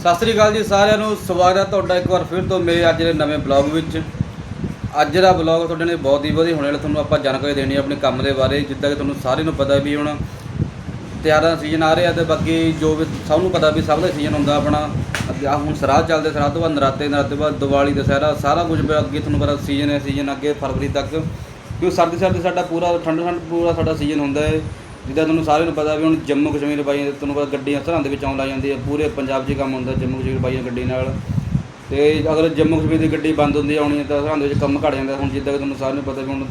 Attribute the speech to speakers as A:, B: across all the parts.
A: ਸਤਿ ਸ੍ਰੀ ਅਕਾਲ ਜੀ ਸਾਰਿਆਂ ਨੂੰ, ਸਵਾਗਤ ਹੈ ਤੁਹਾਡਾ ਇੱਕ ਵਾਰ ਫਿਰ ਤੋਂ ਮੇਰੇ ਅੱਜ ਦੇ ਨਵੇਂ ਬਲੌਗ ਵਿੱਚ। ਅੱਜ ਦਾ ਬਲੌਗ ਤੁਹਾਡੇ ਨੇ ਬਹੁਤ ਹੀ ਵਧੀਆ, ਹੋਣੇ ਵਾਲਾ ਤੁਹਾਨੂੰ ਆਪਾਂ ਜਾਣਕਾਰੀ ਦੇਣੀ ਆਪਣੇ ਕੰਮ ਦੇ ਬਾਰੇ, ਜਿੱਦਾਂ ਕਿ ਤੁਹਾਨੂੰ ਸਾਰਿਆਂ ਨੂੰ ਪਤਾ ਵੀ ਹੁਣ ਤਿਆਰਾਂ ਦਾ ਸੀਜ਼ਨ ਆ ਰਿਹਾ ਤੇ ਬਾਕੀ ਜੋ ਵੀ ਸਭ ਨੂੰ ਪਤਾ ਵੀ ਸਭ ਦਾ ਸੀਜ਼ਨ ਹੁੰਦਾ ਆਪਣਾ। ਅੱਗੇ ਆਹ ਹੁਣ ਸਰਾਧ ਚੱਲਦੇ, ਸਰਾਧ ਤੋਂ ਬਾਅਦ ਨਰਾਤੇ ਨਰਾਤੇ ਬਾਅਦ ਦੀਵਾਲੀ, ਦਸਹਿਰਾ, ਸਾਰਾ ਕੁਝ ਅੱਗੇ ਤੁਹਾਨੂੰ ਪਤਾ ਸੀਜ਼ਨ ਹੈ ਸੀਜ਼ਨ ਅੱਗੇ ਫਰਵਰੀ ਤੱਕ। ਕਿਉਂ ਸਰਦੀ ਸਰਦੀ ਸਾਡਾ ਪੂਰਾ, ਠੰਡ ਠੰਡ ਪੂਰਾ ਸਾਡਾ ਸੀਜ਼ਨ ਹੁੰਦਾ ਹੈ। ਜਿੱਦਾਂ ਤੁਹਾਨੂੰ ਸਾਰਿਆਂ ਨੂੰ ਪਤਾ ਵੀ ਹੁਣ ਜੰਮੂ ਕਸ਼ਮੀਰ ਬਾਈਆਂ ਤੁਹਾਨੂੰ ਪਤਾ ਗੱਡੀਆਂ ਸਰਹੰਦ ਵਿੱਚ ਆਉਣ ਲੱਗ ਜਾਂਦੀ ਹੈ ਪੂਰੇ ਪੰਜਾਬ 'ਚ ਹੀ ਕੰਮ ਹੁੰਦਾ ਜੰਮੂ ਕਸ਼ਮੀਰ ਬਾਈਆਂ ਗੱਡੀ ਨਾਲ। ਤੇ ਅਗਰ ਜੰਮੂ ਕਸ਼ਮੀਰ ਦੀ ਗੱਡੀ ਬੰਦ ਹੁੰਦੀ, ਆਉਣੀ ਹੈ ਤਾਂ ਸਰਹੰਦ ਵਿੱਚ ਕੰਮ ਘਟ ਜਾਂਦਾ। ਹੁਣ ਜਿੱਦਾਂ ਕਿ ਤੁਹਾਨੂੰ ਸਾਰਿਆਂ ਨੂੰ ਪਤਾ ਵੀ ਹੁਣ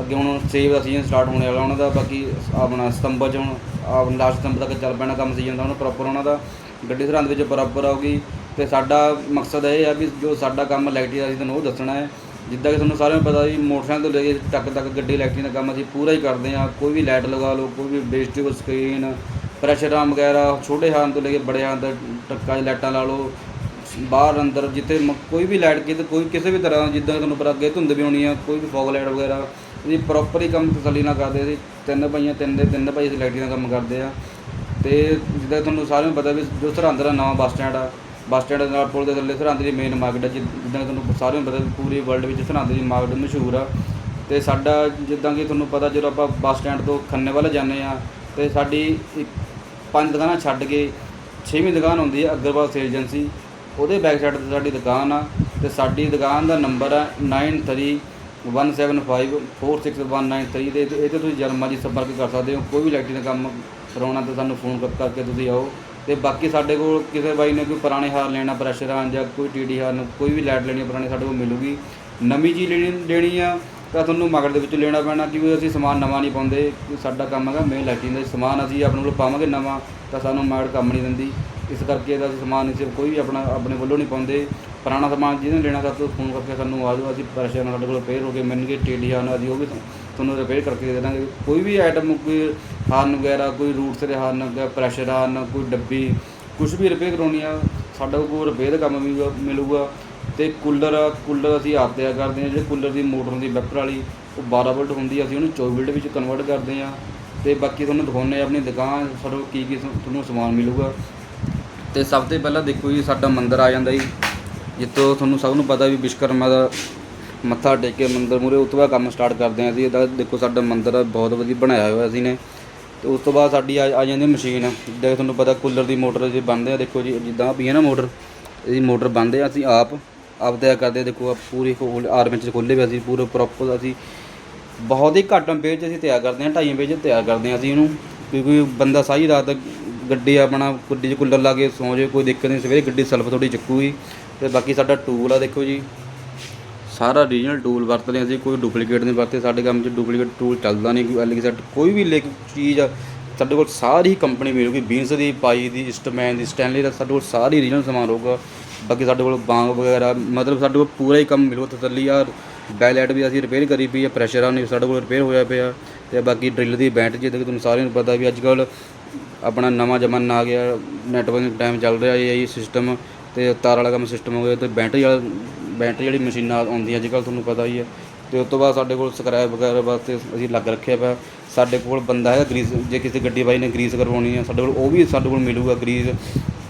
A: ਅੱਗੇ ਹੁਣ ਸੇਵ ਦਾ ਸੀਜ਼ਨ ਸਟਾਰਟ ਹੋਣੇ ਵਾਲਾ ਉਹਨਾਂ ਦਾ, ਬਾਕੀ ਆਪਣਾ ਸਤੰਬਰ 'ਚ ਹੁਣ ਆਪ ਲਾਸਟ ਸਤੰਬਰ ਤੱਕ ਚੱਲ ਪੈਣਾ ਕੰਮ ਸੀਜ਼ਨ ਦਾ ਉਹਨਾਂ ਪ੍ਰੋਪਰ ਉਹਨਾਂ ਦਾ ਗੱਡੀ ਸਰਹੰਦ ਵਿੱਚ ਬਰਾਬਰ ਆਊਗੀ। ਤੇ ਸਾਡਾ ਮਕਸਦ ਇਹ ਆ ਵੀ ਜੋ ਸਾਡਾ ਕੰਮ ਇਲੈਕਟ੍ਰਿਕ ਦਾ ਅਸੀਂ ਤੁਹਾਨੂੰ ਉਹ ਦੱਸਣਾ ਹੈ। ਜਿੱਦਾਂ ਕਿ ਤੁਹਾਨੂੰ ਸਾਰਿਆਂ ਨੂੰ ਪਤਾ ਵੀ ਮੋਟਰਸਾਈਕਲ ਤੋਂ ਲੈ ਕੇ ਟੱਕ ਤੱਕ ਗੱਡੀ ਇਲੈਕਟ੍ਰਿਕ ਦਾ ਕੰਮ ਅਸੀਂ ਪੂਰਾ ਹੀ ਕਰਦੇ ਹਾਂ। ਕੋਈ ਵੀ ਲਾਈਟ ਲਗਾ ਲਓ, ਕੋਈ ਵੀ ਬੇਸਟੇਬਲ ਸਕਰੀਨ ਪ੍ਰੈਸ਼ਰ ਆਮ ਵਗੈਰਾ, ਛੋਟੇ ਹਾਰਨ ਤੋਂ ਲੈ ਕੇ ਬੜੇ ਹਾਰਨ ਤੱਕ ਟੱਕਾਂ 'ਚ ਲਾਈਟਾਂ ਲਾ ਲਓ, ਬਾਹਰ ਅੰਦਰ ਜਿੱਥੇ ਮ- ਕੋਈ ਵੀ ਲਾਈਟ ਕਿਤੇ, ਕੋਈ ਕਿਸੇ ਵੀ ਤਰ੍ਹਾਂ ਜਿੱਦਾਂ ਤੁਹਾਨੂੰ ਪਤਾ ਅੱਗੇ ਧੁੰਦ ਵੀ ਆਉਣੀ ਆ, ਕੋਈ ਵੀ ਫੌਗ ਲਾਈਟ ਵਗੈਰਾ ਇਹ ਪ੍ਰੋਪਰ ਹੀ ਕੰਮ ਤਸੱਲੀ ਨਾਲ ਕਰਦੇ ਸੀ ਤਿੰਨ ਭਾਈਆਂ, ਤਿੰਨ ਦੇ, ਤਿੰਨ ਭਾਈ ਅਸੀਂ ਲਾਈਟਿੰਗ ਦਾ ਕੰਮ ਕਰਦੇ ਆ ਤੇ ਜਿੱਦਾਂ ਤੁਹਾਨੂੰ ਸਾਰਿਆਂ ਨੂੰ ਪਤਾ ਵੀ ਜੋ ਸਰਹੰਦ ਦਾ ਨਵਾਂ ਬੱਸ ਸਟੈਂਡ ਆ ਬੱਸ ਸਟੈਂਡ ਦੇ ਨਾਲ ਪੁਲ ਦੇ ਥੱਲੇ ਸਰਹੰਦ ਦੀ ਮੇਨ ਮਾਰਕੀਟ ਆ ਜਿ- ਜਿੱਦਾਂ ਕਿ ਤੁਹਾਨੂੰ ਸਾਰਿਆਂ ਨੂੰ ਪਤਾ ਵੀ ਪੂਰੀ ਵਰਲਡ ਵਿੱਚ ਸਰਹੰਦ ਦੀ ਮਾਰਕੀਟ ਮਸ਼ਹੂਰ ਆ। ਤੇ ਸਾਡਾ ਜਿੱਦਾਂ ਕਿ ਤੁਹਾਨੂੰ ਪਤਾ ਜਦੋਂ ਆਪਾਂ ਬੱਸ ਸਟੈਂਡ ਤੋਂ ਖੰਨੇ ਵੱਲ ਜਾਂਦੇ ਆ ਤੇ ਸਾਡੀ ਇੱਕ ਪੰਜ ਦੁਕਾਨਾਂ ਛੱਡ ਕੇ ਛੇਵੀਂ ਦੁਕਾਨ ਹੁੰਦੀ ਹੈ ਅਗਰਵਾਲ ਸੇਲ ਏਜੰਸੀ ਉਹਦੇ ਬੈਕ ਸਾਈਡ ਤੇ ਸਾਡੀ ਦੁਕਾਨ ਆ, ਤੇ ਸਾਡੀ ਦੁਕਾਨ ਦਾ ਨੰਬਰ ਆ 9317546193 ਤੇ ਇਹ ਤੇ ਤੁਸੀਂ ਜਦ ਮਰਜ਼ੀ ਸੰਪਰਕ ਕਰ ਸਕਦੇ ਹੋ। ਕੋਈ ਵੀ ਇਲੈਕਟ੍ਰਿਕ ਦਾ ਕੰਮ ਕਰਾਉਣਾ ਤਾਂ ਸਾਨੂੰ ਫੋਨ ਕਰ- ਕਰਕੇ ਤੁਸੀਂ ਆਓ। ਤੇ ਬਾਕੀ ਸਾਡੇ ਕੋਲ ਕਿਸੇ ਬਾਈ ਨੇ ਕੋਈ ਪੁਰਾਣੇ ਹਾਰ ਲੈਣਾ, ਪ੍ਰੈਸ਼ਰ ਹਾਰਨ ਜਾਂ ਕੋਈ ਟੀਡੀ ਹਾਰਨ ਕੋਈ ਵੀ ਲਾਈਟ ਲੈਣੀ ਆ, ਪੁਰਾਣੀ ਸਾਡੇ ਕੋਲ ਮਿਲੂਗੀ। ਨਵੀਂ ਚੀਜ਼ ਲੈਣੀ ਲੈਣੀ ਆ, ਤਾਂ ਤੁਹਾਨੂੰ ਮਾਰਕੀਟ ਦੇ ਵਿੱਚੋਂ ਲੈਣਾ ਪੈਣਾ, ਕਿਉਂਕਿ ਅਸੀਂ ਸਮਾਨ ਨਵਾਂ ਨਹੀਂ ਪਾਉਂਦੇ ਸਾਡਾ ਕੰਮ ਹੈਗਾ ਮੇਨ ਲਾਈਟਿੰਗ ਦਾ, ਸਮਾਨ ਅਸੀਂ ਆਪਣੇ ਕੋਲ ਪਾਵਾਂਗੇ ਨਵਾਂ, ਤਾਂ ਸਾਨੂੰ ਮਾਰਕੀਟ ਕੰਮ ਨਹੀਂ ਦਿੰਦੀ। ਇਸ ਕਰਕੇ ਅਸੀਂ ਸਮਾਨ ਅਸੀਂ ਕੋਈ ਵੀ ਆਪਣਾ, ਆਪਣੇ ਵੱਲੋਂ ਨਹੀਂ ਪਾਉਂਦੇ। ਪੁਰਾਣਾ ਸਮਾਨ ਜਿਹਨੇ ਲੈਣਾ, ਤਾਂ ਤੁਸੀਂ ਫੋਨ ਕਰਕੇ ਸਾਨੂੰ ਆ ਜਾਓ, ਅਸੀਂ ਪ੍ਰੈਸ਼ਰ ਨਾਲ ਸਾਡੇ ਕੋਲ ਰਿਪੇਅਰ ਹੋ ਕੇ ਮਿਲਣਗੇ ਟੀਡੀ ਹਾਰਨ ਅਸੀਂ ਉਹ ਵੀ ਤੁਹਾਨੂੰ ਰਿਪੇਅਰ ਕਰਕੇ ਦੇ ਦਾਂਗੇ। ਕੋਈ ਵੀ ਆਈਟਮ ਕੋਈ ਹਾਰਨ ਵਗੈਰਾ, ਕੋਈ ਰੂਟਸ ਦੇ ਹਾਰਨ ਪ੍ਰੈਸ਼ਰ ਹਾਰਨ ਕੋਈ ਡੱਬੀ ਕੁਝ ਵੀ ਰਿਪੇਅਰ ਕਰਾਉਣੀ ਆ, ਸਾਡਾ ਕੋਲ ਰਿਪੇਅਰ ਦਾ ਕੰਮ ਵੀ ਮਿਲੂਗਾ। ਤੇ ਕੂਲਰ ਆ ਕੂਲਰ ਅਸੀਂ ਆਪ ਤਿਆਰ ਕਰਦੇ ਹਾਂ ਜਿਹੜੇ ਕੂਲਰ ਦੀ ਮੋਟਰ ਹੁੰਦੀ ਵੈਪਰ ਵਾਲੀ, ਉਹ 12 ਵੋਲਟ ਹੁੰਦੀ ਅਸੀਂ ਉਹਨੂੰ 24 ਵੋਲਟ ਵਿੱਚ ਕਨਵਰਟ ਕਰਦੇ ਹਾਂ ਤੇ ਬਾਕੀ ਤੁਹਾਨੂੰ ਦਿਖਾਉਂਦੇ ਆ ਆਪਣੀ ਦੁਕਾਨ, ਸਾਡੇ ਕੀ ਕੀ ਤੁਹਾਨੂੰ ਸਮਾਨ ਮਿਲੂਗਾ। ਤੇ ਸਭ ਤੋਂ ਪਹਿਲਾਂ ਦੇਖੋ ਜੀ, ਸਾਡਾ ਮੰਦਿਰ ਆ ਜਾਂਦਾ ਜੀ। ਜਿੱਥੋਂ ਤੁਹਾਨੂੰ ਸਭ ਨੂੰ ਪਤਾ ਵੀ ਵਿਸ਼ਕਰਮਾ ਦਾ ਮੱਥਾ ਟੇਕ ਕੇ ਮੰਦਿਰ ਮੂਰੇ ਉਸ ਕੰਮ ਸਟਾਰਟ ਕਰਦੇ ਹਾਂ ਅਸੀਂ। ਇਹਦਾ ਦੇਖੋ ਸਾਡਾ ਮੰਦਿਰ ਬਹੁਤ ਵਧੀਆ ਬਣਾਇਆ ਹੋਇਆ ਅਸੀਂ ਨੇ। ਤੇ ਉਸ ਤੋਂ ਬਾਅਦ ਸਾਡੀ ਆ ਆ ਜਾਂਦੀ ਮਸ਼ੀਨ। ਜਿੱਦਾਂ ਕਿ ਤੁਹਾਨੂੰ ਪਤਾ ਕੂਲਰ ਦੀ ਮੋਟਰ ਜੇ ਬੰਨਦੇ ਆ ਦੇਖੋ ਜੀ ਜਿੱਦਾਂ ਵੀ ਹੈ ਨਾ ਮੋਟਰ ਇਹਦੀ ਮੋਟਰ ਬੰਨਦੇ ਆ ਅਸੀਂ ਆਪ ਆਪ ਤਿਆਰ ਕਰਦੇ ਆ, ਦੇਖੋ ਆ ਪੂਰੀ ਆਰਮੈਂਚ ਚ ਖੋਲੇ ਵੀ ਅਸੀਂ ਪੂਰੇ ਪ੍ਰੋਪਰ ਅਸੀਂ ਬਹੁਤ ਹੀ ਘੱਟ ਪੇਜ ਅਸੀਂ ਤਿਆਰ ਕਰਦੇ ਹਾਂ ਢਾਈ ਪੇਜ ਤਿਆਰ ਕਰਦੇ ਹਾਂ ਅਸੀਂ ਇਹਨੂੰ। ਕਿਉਂਕਿ ਬੰਦਾ ਸਾਰੀ ਰਾਤ ਗੱਡੀ ਆਪਣਾ ਗੱਡੀ 'ਚ ਕੂਲਰ ਲਾ ਕੇ ਸੌਂ ਜਾਏ ਕੋਈ ਦਿੱਕਤ ਨਹੀਂ ਸਵੇਰੇ ਗੱਡੀ ਸੈਲਫ ਥੋੜੀ ਚੱਕੂਗੀ। ਤੇ ਬਾਕੀ ਸਾਡਾ ਟੂਲ ਆ ਦੇਖੋ ਜੀ ਸਾਰਾ ਰੀਜਨਲ ਟੂਲ ਵਰਤਦੇ ਹਾਂ ਅਸੀਂ, ਕੋਈ ਡੁਪਲੀਕੇਟ ਨਹੀਂ ਵਰਤੇ ਸਾਡੇ ਕੰਮ 'ਚ ਡੁਪਲੀਕੇਟ ਟੂਲ ਚੱਲਦਾ ਨਹੀਂ, ਕੋਈ ਐਲਗੀ ਸੈਟ ਕੋਈ ਵੀ ਲੈ, ਚੀਜ਼ ਆ ਸਾਡੇ ਕੋਲ ਸਾਰੀ ਕੰਪਨੀ ਮਿਲੂਗੀ ਬੀਨਸ ਦੀ ਪਾਈ ਦੀ ਇਸਟਮੈਨ ਦੀ ਸਟੈਨਲੀ ਦਾ, ਸਾਡੇ ਕੋਲ ਸਾਰੀ ਰੀਜਨਲ ਸਮਾਨ ਹੋਊਗਾ। ਬਾਕੀ ਸਾਡੇ ਕੋਲ ਬਾਂਗ ਵਗੈਰਾ, ਮਤਲਬ ਸਾਡੇ ਕੋਲ ਪੂਰਾ ਹੀ ਕੰਮ ਮਿਲੂਗਾ ਤਸੱਲੀ ਆ ਬੈਲੈਟ ਵੀ ਅਸੀਂ ਰਿਪੇਅਰ ਕਰੀ ਪਈ ਆ ਪ੍ਰੈਸ਼ਰ ਆ, ਨਹੀਂ, ਸਾਡੇ ਕੋਲ ਰਿਪੇਅਰ ਹੋਇਆ ਪਿਆ। ਤੇ ਬਾਕੀ ਡਰਿਲ ਦੀ ਬੈਂਟ ਜਿੱਦਾਂ ਕਿ ਤੁਹਾਨੂੰ ਸਾਰਿਆਂ ਨੂੰ ਪਤਾ ਵੀ ਅੱਜ ਕੱਲ੍ਹ ਆਪਣਾ ਨਵਾਂ ਜ਼ਮਾਨਾ ਆ ਗਿਆ ਨੈਟਵਰਕਿੰਗ ਟਾਈਮ ਚੱਲ ਰਿਹਾ ਇਹ ਸਿਸਟਮ ਤੇ ਤਾਰ ਵਾਲਾ ਕੰਮ ਸਿਸਟਮ ਹੋ ਗਿਆ, ਤੇ ਬੈਟਰੀ ਵਾਲਾ ਬੈਟਰੀ ਜਿਹੜੀ ਮਸ਼ੀਨਾਂ ਆਉਂਦੀਆਂ ਅੱਜ ਕੱਲ੍ਹ ਤੁਹਾਨੂੰ ਪਤਾ ਹੀ ਹੈ ਤੇ ਉਸ ਤੋਂ ਬਾਅਦ ਸਾਡੇ ਕੋਲ ਸਕ੍ਰੈਪ ਵਗੈਰਾ ਵਾਸਤੇ ਅਸੀਂ ਲੱਗ ਰੱਖਿਆ ਪਿਆ। ਸਾਡੇ ਕੋਲ ਬੰਦਾ ਹੈਗਾ ਗਰੀਸ, ਜੇ ਕਿਸੇ ਗੱਡੀ ਬਾਈ ਨੇ ਗਰੀਸ ਕਰਵਾਉਣੀ ਹੈ ਸਾਡੇ ਕੋਲ ਉਹ ਵੀ ਸਾਡੇ ਕੋਲ ਮਿਲੂਗਾ ਗਰੀਸ।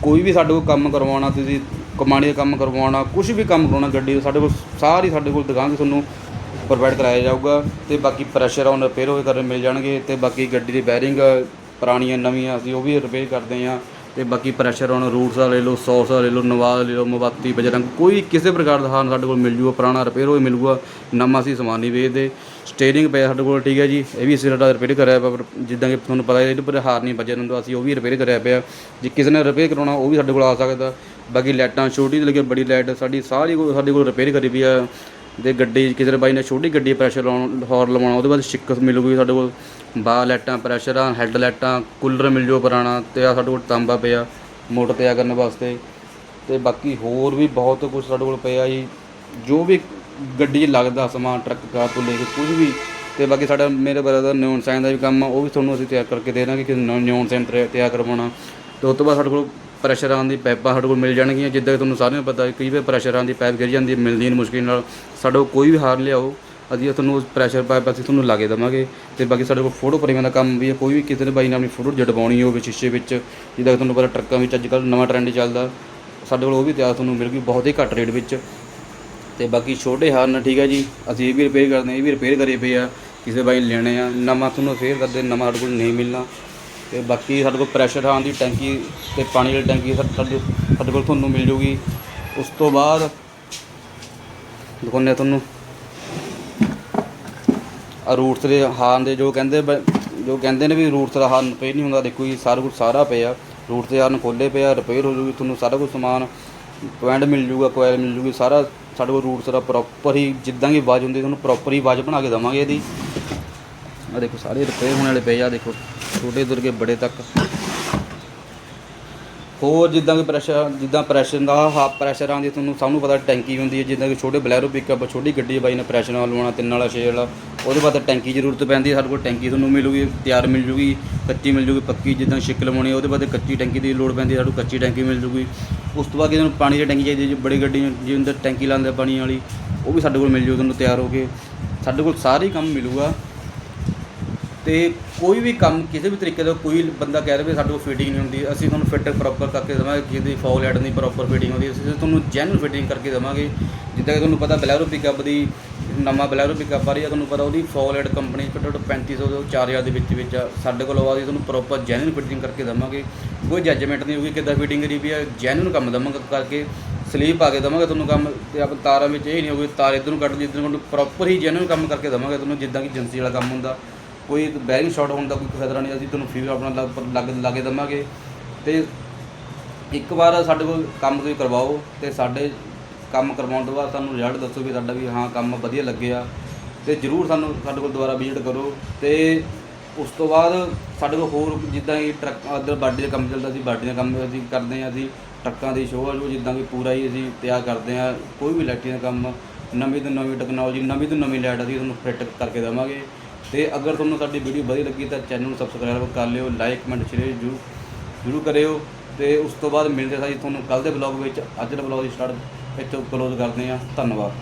A: ਕੋਈ ਵੀ ਸਾਡੇ ਕੋਲ ਕੰਮ ਕਰਵਾਉਣਾ, ਤੁਸੀਂ ਕਮਾਣੀ ਦਾ ਕੰਮ ਕਰਵਾਉਣਾ ਕੁਝ ਵੀ ਕੰਮ ਕਰਵਾਉਣਾ ਗੱਡੀ ਸਾਡੇ ਕੋਲ ਸਾਰੀ ਸਾਡੇ ਕੋਲ ਦੁਕਾਨ ਤੇ ਤੁਹਾਨੂੰ ਪ੍ਰੋਵਾਈਡ ਕਰਾਇਆ ਜਾਊਗਾ। ਤੇ ਬਾਕੀ ਪ੍ਰੈਸ਼ਰ ਆਨ ਰਿਪੇਅਰ ਹੋਏ ਕਰਨ ਮਿਲ ਜਾਣਗੇ। ਤੇ ਬਾਕੀ ਗੱਡੀ ਦੀ ਬੈਰਿੰਗ ਪੁਰਾਣੀਆਂ, ਨਵੀਆਂ, ਅਸੀਂ ਉਹ ਵੀ ਰਿਪੇਅਰ ਕਰਦੇ ਹਾਂ ਤੇ ਬਾਕੀ ਪ੍ਰੈਸ਼ਰ ਆਨ ਰੂਟਸ ਦਾ ਲੈ ਲਓ ਸੌਸ ਦਾ ਲੈ ਲਓ, ਨਵਾਜ਼ ਲੈ ਲਓ, ਮੋਮਬੱਤੀ, ਬਜਰੰਗ, ਕੋਈ ਕਿਸੇ ਪ੍ਰਕਾਰ ਦਾ ਹਾਰਨ ਸਾਡੇ ਕੋਲ ਮਿਲ ਜੂਗਾ, ਪੁਰਾਣਾ ਰਿਪੇਅਰ ਹੋਏ ਮਿਲੂਗਾ, ਨਵਾਂ ਅਸੀਂ ਸਮਾਨ ਨਹੀਂ ਵੇਚਦੇ। ਸਟੀਅਰਿੰਗ ਪਿਆ ਸਾਡੇ ਕੋਲ, ਠੀਕ ਹੈ ਜੀ, ਇਹ ਵੀ ਅਸੀਂ ਸਾਡਾ ਰਿਪੇਅਰ ਕਰਿਆ ਪਿਆ, ਪਰ ਜਿੱਦਾਂ ਕਿ ਤੁਹਾਨੂੰ ਪਤਾ ਹੈ ਇਹਦੇ ਪਰ ਹਾਰ ਨਹੀਂ ਵੱਜਿਆ ਹੁੰਦਾ ਅਸੀਂ ਉਹ ਵੀ ਰਿਪੇਅਰ ਕਰਿਆ ਪਿਆ। ਜੇ ਕਿਸੇ ਨੇ ਰਿਪੇਅਰ ਕਰਾਉਣਾ, ਉਹ ਵੀ ਸਾਡੇ ਕੋਲ ਆ ਸਕਦਾ। ਬਾਕੀ ਲਾਈਟਾਂ, ਛੋਟੀ ਜਿਹੀ ਲੈ ਬੜੀ ਲਾਈਟ ਸਾਡੀ, ਸਾਰੀ ਕੋਲ ਸਾਡੇ ਕੋਲ ਰਿਪੇਅਰ ਕਰੀ ਪਈ ਆ। ਤੇ ਗੱਡੀ, ਕਿਸੇ ਦੇ ਬਾਈ ਨੇ ਛੋਟੀ ਗੱਡੀ ਪ੍ਰੈਸ਼ਰ ਲਾਉਣ ਹੌਰ ਲਵਾਉਣਾ, ਉਹਦੇ ਬਾਅਦ ਸ਼ਿੱਕਸ ਮਿਲੂਗੀ ਸਾਡੇ ਕੋਲ। ਬਾਹ ਲਾਈਟਾਂ ਪ੍ਰੈਸ਼ਰ ਆ ਹੈੱਡ ਲਾਈਟਾਂ ਕੂਲਰ ਮਿਲ ਜਾਓ ਪੁਰਾਣਾ ਤੇ ਆ ਸਾਡੇ ਕੋਲ ਤਾਂਬਾ ਪਿਆ, ਮੋਟਰ ਤਿਆਰ ਕਰਨ ਵਾਸਤੇ। ਤੇ ਬਾਕੀ ਹੋਰ ਵੀ ਬਹੁਤ ਕੁਝ ਸਾਡੇ ਕੋਲ ਪਿਆ ਜੀ। ਜੋ ਵੀ ਗੱਡੀ 'ਚ ਲੱਗਦਾ ਸਮਾਨ, ਟਰੱਕ, ਕਾਰ ਤੋਂ ਲੈ ਕੇ ਕੁਝ ਵੀ, ਤੇ ਬਾਕੀ ਸਾਡਾ ਮੇਰੇ ਬ੍ਰਦਰ ਨਿਊਨ ਸਾਇਨ ਦਾ ਵੀ ਕੰਮ ਆ, ਉਹ ਵੀ ਤੁਹਾਨੂੰ ਅਸੀਂ ਤਿਆਰ ਕਰਕੇ ਦੇ ਦਾਂਗੇ ਕਿ ਨਿਊਨ ਸਾਇਨ ਤਿਆਰ ਕਰਵਾਉਣਾ। ਤੇ ਉਸ ਤੋਂ ਬਾਅਦ ਸਾਡੇ ਕੋਲ ਪ੍ਰੈਸ਼ਰ ਆਉਣ ਦੀ ਪਾਈਪਾਂ ਸਾਡੇ ਕੋਲ ਮਿਲ ਜਾਣਗੀਆਂ, ਜਿੱਦਾਂ ਕਿ ਤੁਹਾਨੂੰ ਸਾਰਿਆਂ ਨੂੰ ਪਤਾ ਹੈ ਕਈ ਵਾਰ ਪ੍ਰੈਸ਼ਰ ਆਉਣ ਦੀ ਪਾਈਪ ਗਿਰ ਜਾਂਦੀ ਹੈ, ਮਿਲਦੀ ਨਹੀਂ ਮੁਸ਼ਕਿਲ ਨਾਲ। ਸਾਡੇ ਕੋਲ ਕੋਈ ਵੀ ਹਾਰ ਲਿਆਓ, ਅਸੀਂ ਤੁਹਾਨੂੰ ਪ੍ਰੈਸ਼ਰ ਪਾਈਪ ਅਸੀਂ ਤੁਹਾਨੂੰ ਲਾ ਕੇ ਦੇਵਾਂਗੇ। ਤੇ ਬਾਕੀ ਸਾਡੇ ਕੋਲ ਫੋਟੋ ਫਰੇਮਾਂ ਦਾ ਕੰਮ ਵੀ ਹੈ, ਕੋਈ ਵੀ ਕਿਸੇ ਨੇ ਬਾਈ ਨਾਲ ਆਪਣੀ ਫੋਟੋ ਜੜਵਾਉਣੀ ਹੋਵੇ ਸ਼ੀਸ਼ੇ ਵਿੱਚ, ਜਿੱਦਾਂ ਕਿ ਤੁਹਾਨੂੰ ਪਤਾ ਟਰੱਕਾਂ ਵਿੱਚ ਅੱਜ ਕੱਲ੍ਹ ਨਵਾਂ ਟ੍ਰੈਂਡ ਚੱਲਦਾ। ਸਾਡੇ ਕੋਲ ਉਹ ਵੀ ਤਿਆਰ ਤੁਹਾਨੂੰ ਮਿਲ ਗਈ ਬਹੁਤ ਹੀ ਘੱਟ ਰੇਟ ਵਿੱਚ। ਤੇ ਬਾਕੀ ਛੋਟੇ ਹਾਰਨ ਠੀਕ ਹੈ ਜੀ, ਅਸੀਂ ਇਹ ਵੀ ਰਿਪੇਅਰ ਕਰਦੇ ਹਾਂ, ਇਹ ਵੀ ਰਿਪੇਅਰ ਕਰੇ ਪਏ ਆ, ਕਿਸੇ ਬਾਈ ਲੈਣੇ ਆ, ਨਵਾਂ ਤੁਹਾਨੂੰ ਫੇਰ ਕਰਦੇ, ਨਵਾਂ ਸਾਡੇ ਕੋਲ ਨਹੀਂ ਮਿਲਣਾ। ਤੇ ਬਾਕੀ ਸਾਡੇ ਕੋਲ ਪ੍ਰੈਸ਼ਰ ਹਾਰਨ ਦੀ ਟੈਂਕੀ ਤੇ ਪਾਣੀ ਵਾਲੀ ਟੈਂਕੀ ਸਾਡੇ ਸਾਡੇ ਕੋਲ ਤੁਹਾਨੂੰ ਮਿਲ ਜੂਗੀ। ਉਸ ਤੋਂ ਬਾਅਦ ਦਿਖਾਉਂਦੇ ਹਾਂ ਤੁਹਾਨੂੰ। ਆ ਰੂਟਸ ਦੇ ਹਾਰਨ ਦੇ ਜੋ ਕਹਿੰਦੇ ਜੋ ਕਹਿੰਦੇ ਨੇ ਵੀ ਰੂਟਸ ਦਾ ਹਾਰਨ ਰਿਪੇਅਰ ਨਹੀਂ ਹੁੰਦਾ, ਦੇਖੋ ਜੀ, ਸਾਰਾ ਕੁਝ ਸਾਰਾ ਪਿਆ। ਰੂਟਸ ਦੇ ਹਾਰਨ ਖੋਲੇ ਪਿਆ ਰਿਪੇਅਰ ਹੋ ਜੂਗੀ, ਤੁਹਾਨੂੰ ਸਾਰਾ ਕੁਝ ਸਮਾਨ ਪੁਆਇੰਟ ਮਿਲ ਜੂਗਾ ਕੋਇਲ ਮਿਲ ਜੂਗੀ, ਸਾਰਾ ਸਾਡੇ ਕੋਲ ਰੂਟਸ ਦਾ ਪ੍ਰੋਪਰ ਹੀ, ਜਿੱਦਾਂ ਦੀ ਆਵਾਜ਼ ਹੁੰਦੀ, ਤੁਹਾਨੂੰ ਪ੍ਰੋਪਰ ਹੀ ਆਵਾਜ਼ ਬਣਾ ਕੇ ਦੇਵਾਂਗੇ ਇਹਦੀ। ਆ ਦੇਖੋ ਸਾਰੇ ਰਿਪੇਅਰ ਹੋਣ ਵਾਲੇ ਪਏ ਆ ਦੇਖੋ ਛੋਟੇ ਤੋਂ ਕੇ ਬੜੇ ਤੱਕ। ਹੋਰ ਜਿੱਦਾਂ ਕਿ ਪ੍ਰੈਸ਼ਰ ਜਿੱਦਾਂ ਪ੍ਰੈਸ਼ਰ ਦਾ ਹਾਫ ਪ੍ਰੈਸ਼ਰ ਆਉਂਦੀ ਤੁਹਾਨੂੰ ਸਭ ਨੂੰ ਪਤਾ ਟੈਂਕੀ ਹੁੰਦੀ ਹੈ ਜਿੱਦਾਂ ਕਿ ਛੋਟੇ ਬਲੈਰੋ ਪਿਕਅਪ ਛੋਟੀ ਗੱਡੀ ਬਾਈ ਨੇ ਪ੍ਰੈਸ਼ਰ ਨਾਲ ਲਵਾਉਣਾ ਤਿੰਨ ਵਾਲਾ ਛੇ ਵਾਲਾ ਉਹਦੇ ਬਾਅਦ ਟੈਂਕੀ ਜ਼ਰੂਰਤ ਪੈਂਦੀ ਹੈ ਸਾਡੇ ਕੋਲ ਟੈਂਕੀ ਤੁਹਾਨੂੰ ਮਿਲੂਗੀ ਤਿਆਰ ਮਿਲ ਜੂਗੀ ਕੱਚੀ ਮਿਲ ਜੂਗੀ ਪੱਕੀ ਜਿੱਦਾਂ ਛਿੱਕ ਲਵਾਉਣੀ ਉਹਦੇ ਬਾਅਦ ਕੱਚੀ ਟੈਂਕੀ ਦੀ ਲੋੜ ਪੈਂਦੀ ਹੈ ਸਾਨੂੰ ਕੱਚੀ ਟੈਂਕੀ ਮਿਲ ਜੂਗੀ। ਉਸ ਤੋਂ ਬਾਅਦ ਇਹਨਾਂ ਨੂੰ ਪਾਣੀ ਦੀ ਟੈਂਕੀ ਚਾਹੀਦੀ ਹੈ, ਬੜੀ ਗੱਡੀ ਜਿਹਦੇ ਅੰਦਰ ਟੈਂਕੀ ਲਾਉਂਦੇ ਪਾਣੀ ਵਾਲੀ ਉਹ ਵੀ ਸਾਡੇ ਕੋਲ ਮਿਲ ਜੂ ਤੁਹਾਨੂੰ ਤਿਆਰ ਹੋ ਕੇ। ਸਾਡੇ ਕੋਲ ਸਾਰੇ ਹੀ ਕੰਮ ਮਿਲੂਗਾ। ਅਤੇ ਕੋਈ ਵੀ ਕੰਮ ਕਿਸੇ ਵੀ ਤਰੀਕੇ ਦਾ ਕੋਈ ਬੰਦਾ ਕਹਿ ਰਿਹਾ ਵੀ ਸਾਡੇ ਕੋਲ ਫਿਟਿੰਗ ਨਹੀਂ ਹੁੰਦੀ, ਅਸੀਂ ਤੁਹਾਨੂੰ ਫਿੱਟ ਪ੍ਰੋਪਰ ਕਰਕੇ ਦੇਵਾਂਗੇ ਜਿਹਦੀ ਫੌਲ ਐਡ ਨਹੀਂ ਪ੍ਰੋਪਰ ਫਿਟਿੰਗ ਹੁੰਦੀ, ਅਸੀਂ ਤੁਹਾਨੂੰ ਜੈਨੂਨ ਫਿਟਿੰਗ ਕਰਕੇ ਦੇਵਾਂਗੇ। ਜਿੱਦਾਂ ਕਿ ਤੁਹਾਨੂੰ ਪਤਾ ਬਲੈਰੋ ਪਿਕਅਪ ਦੀ, ਨਵਾਂ ਬਲੈਰੋ ਪਿਕਅਪ ਆ ਰਹੀ ਹੈ ਤੁਹਾਨੂੰ ਪਤਾ ਉਹਦੀ ਫੌਲ ਹੈਡ ਕੰਪਨੀ ਘੱਟੋ ਘੱਟ 3500 ਤੋਂ 4000 ਦੇ ਵਿੱਚ ਵਿੱਚ ਆ। ਸਾਡੇ ਕੋਲ ਆਵਾਜ਼ ਤੁਹਾਨੂੰ ਪ੍ਰੋਪਰ ਜੈਨੂਨ ਫਿਟਿੰਗ ਕਰਕੇ ਦੇਵਾਂਗੇ। ਕੋਈ ਜੱਜਮੈਂਟ ਨਹੀਂ ਹੋਊਗੀ ਕਿੱਦਾਂ ਫਿਟਿੰਗ ਕਰੀ ਵੀ ਆ ਜੈਨੂਨ ਕੰਮ ਦੇਵਾਂਗੇ ਕਰਕੇ ਸਲੀਪ ਆ ਕੇ ਦੇਵਾਂਗੇ ਤੁਹਾਨੂੰ ਕੰਮ, ਤੇ ਆਪ ਤਾਰਾਂ ਵਿੱਚ ਇਹ ਨਹੀਂ ਹੋਊਗੀ, ਤਾਰ ਇੱਧਰ ਨੂੰ ਕੱਢ ਲਈ ਇੱਧਰ ਨੂੰ ਪ੍ਰੋਪਰ ਹੀ ਜੈਨੂਨ ਕੰਮ ਕਰਕੇ ਦੇਵਾਂਗੇ ਤੁਹਾਨੂੰ, ਜਿੱਦਾਂ ਕਿ ਏਜੰਸੀ ਵਾਲਾ ਕੰਮ ਹੁੰਦਾ। ਕੋਈ ਬੈਰਿੰਗ ਸ਼ਾਰਟ ਹੋਣ ਦਾ ਕੋਈ ਖਤਰਾ ਨਹੀਂ, ਅਸੀਂ ਤੁਹਾਨੂੰ ਫੀਲ ਆਪਣਾ ਲੱਗ ਲੱਗ ਲਾਗੇ ਦੇਵਾਂਗੇ। ਤੇ ਇੱਕ ਵਾਰ ਸਾਡੇ ਕੋਲ ਕੰਮ ਤੁਸੀਂ ਕਰਵਾਓ ਤੇ ਸਾਡੇ ਕੰਮ ਕਰਵਾਉਣ ਤੋਂ ਬਾਅਦ ਸਾਨੂੰ ਰਿਜ਼ਲਟ ਦੱਸੋ ਵੀ ਸਾਡਾ ਵੀ ਹਾਂ, ਕੰਮ ਵਧੀਆ ਲੱਗਿਆ। ਤੇ ਜਰੂਰ ਸਾਨੂੰ ਸਾਡੇ ਕੋਲ ਦੁਬਾਰਾ ਵਿਜ਼ਿਟ ਕਰੋ। ਤੇ ਉਸ ਤੋਂ ਬਾਅਦ ਸਾਡੇ ਕੋਲ ਹੋਰ ਜਿੱਦਾਂ ਕਿ ਟਰੱਕ ਅਦਰ ਬਾਡੀ ਦਾ ਕੰਮ ਚੱਲਦਾ ਸੀ, ਬਾਡੀ ਦਾ ਕੰਮ ਅਸੀਂ ਕਰਦੇ ਹਾਂ, ਅਸੀਂ ਟਰੱਕਾਂ ਦੀ ਸ਼ੋਅ ਜੋ ਜਿੱਦਾਂ ਕਿ ਪੂਰਾ ਹੀ ਅਸੀਂ ਤਿਆਰ ਕਰਦੇ ਹਾਂ, ਕੋਈ ਵੀ ਇਲੈਕਟ੍ਰਿਕ ਦਾ ਕੰਮ, ਨਵੀਂ ਤੋਂ ਨਵੀਂ ਟੈਕਨੋਲੋਜੀ ਨਵੀਂ ਤੋਂ ਨਵੀਂ ਲਾਈਟ ਅਸੀਂ ਤੁਹਾਨੂੰ ਫਿੱਟ ਕਰਕੇ ਦੇਵਾਂਗੇ। ਤੇ ਅਗਰ ਤੁਹਾਨੂੰ ਸਾਡੀ ਵੀਡੀਓ ਵਧੀਆ ਲੱਗੀ ਤਾਂ ਚੈਨਲ ਨੂੰ ਸਬਸਕ੍ਰਾਈਬ ਕਰ ਲਿਓ ਲਾਈਕ ਕਮੈਂਟ ਸ਼ੇਅਰ ਜਰੂਰ ਜਰੂਰ ਕਰਿਓ ਤੇ ਉਸ ਤੋਂ ਬਾਅਦ ਮਿਲਦੇ ਸਾਂ ਜੀ ਤੁਹਾਨੂੰ ਕੱਲ ਦੇ ਬਲੌਗ ਵਿੱਚ, ਅੱਜ ਦਾ ਬਲੌਗ ਸਟਾਰਟ ਇੱਥੋਂ ਕਲੋਜ਼ ਕਰਦੇ ਹਾਂ, ਧੰਨਵਾਦ।